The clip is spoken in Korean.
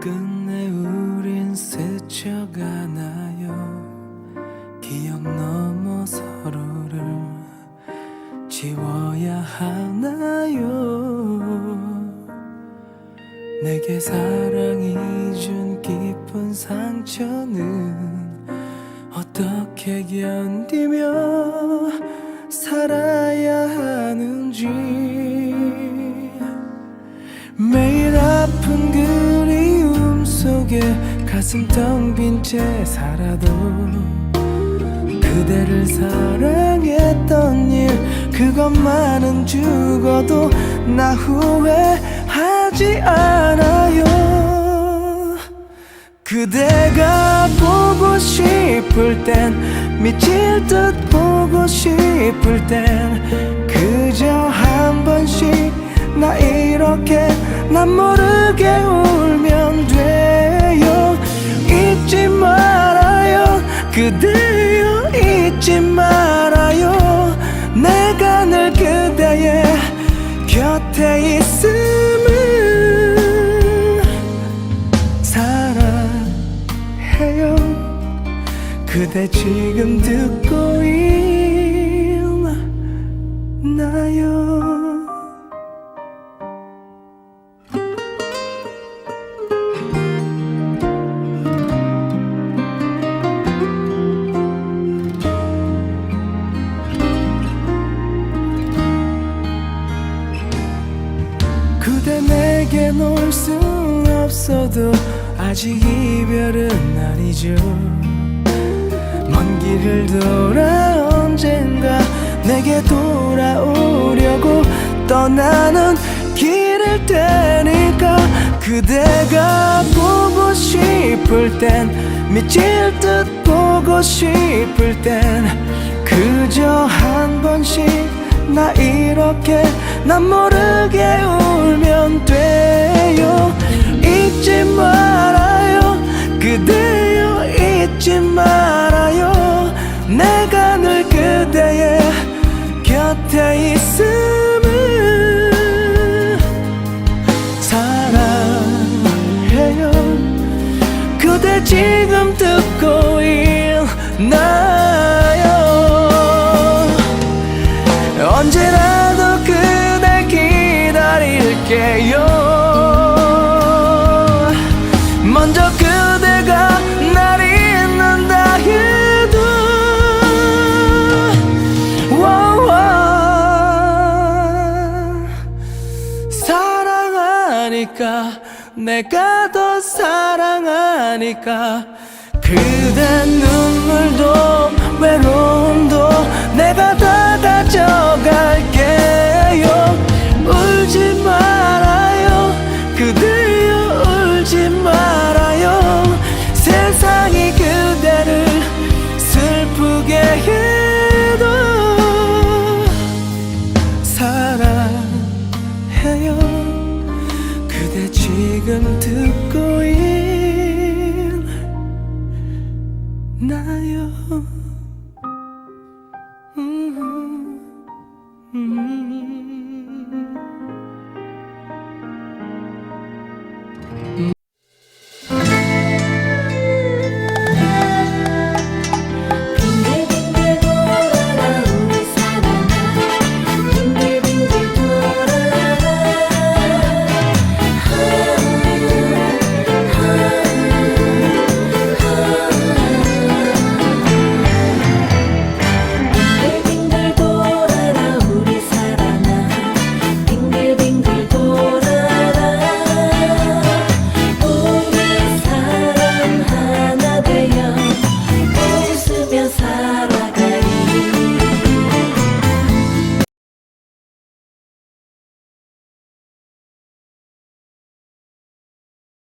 끝내 우린 스쳐가나요? 기억 넘어 서로를 지워야 하나요? 내게 사랑이 준 깊은 상처는 어떻게 견디며 살아야 하는지 가슴 텅 빈 채 살아도 그대를 사랑했던 일 그것만은 죽어도 나 후회하지 않아요. 그대가 보고 싶을 땐 미칠 듯 보고 싶을 땐 그저 한 번씩 나 이렇게 난 모르게 잊지 말아요. 내가 늘 그대의 곁에 있음을 사랑해요. 그대 지금 듣고 있나요 놓을 순 없어도 아직 이별은 아니죠. 먼 길을 돌아 언젠가 내게 돌아오려고 떠나는 길일 테니까 그대가 보고 싶을 땐 미칠 듯 보고 싶을 땐 그저 한 번씩 나 이렇게 난 모르게 울면 돼요. 잊지 말아요. 그대여 잊지 말아요. 내가 늘 그대의 곁에 있음을 사랑해요. 그대 지금 듣고 있나 사랑하니까 내가 더 사랑하니까. 그대 눈물도 외로움도 내가 다 가져갈게요. 울지 말아요. 그대여 울지 말아요. 세상이 그대를 슬프게 해 지금 듣고 있나요? 음, 음. 음.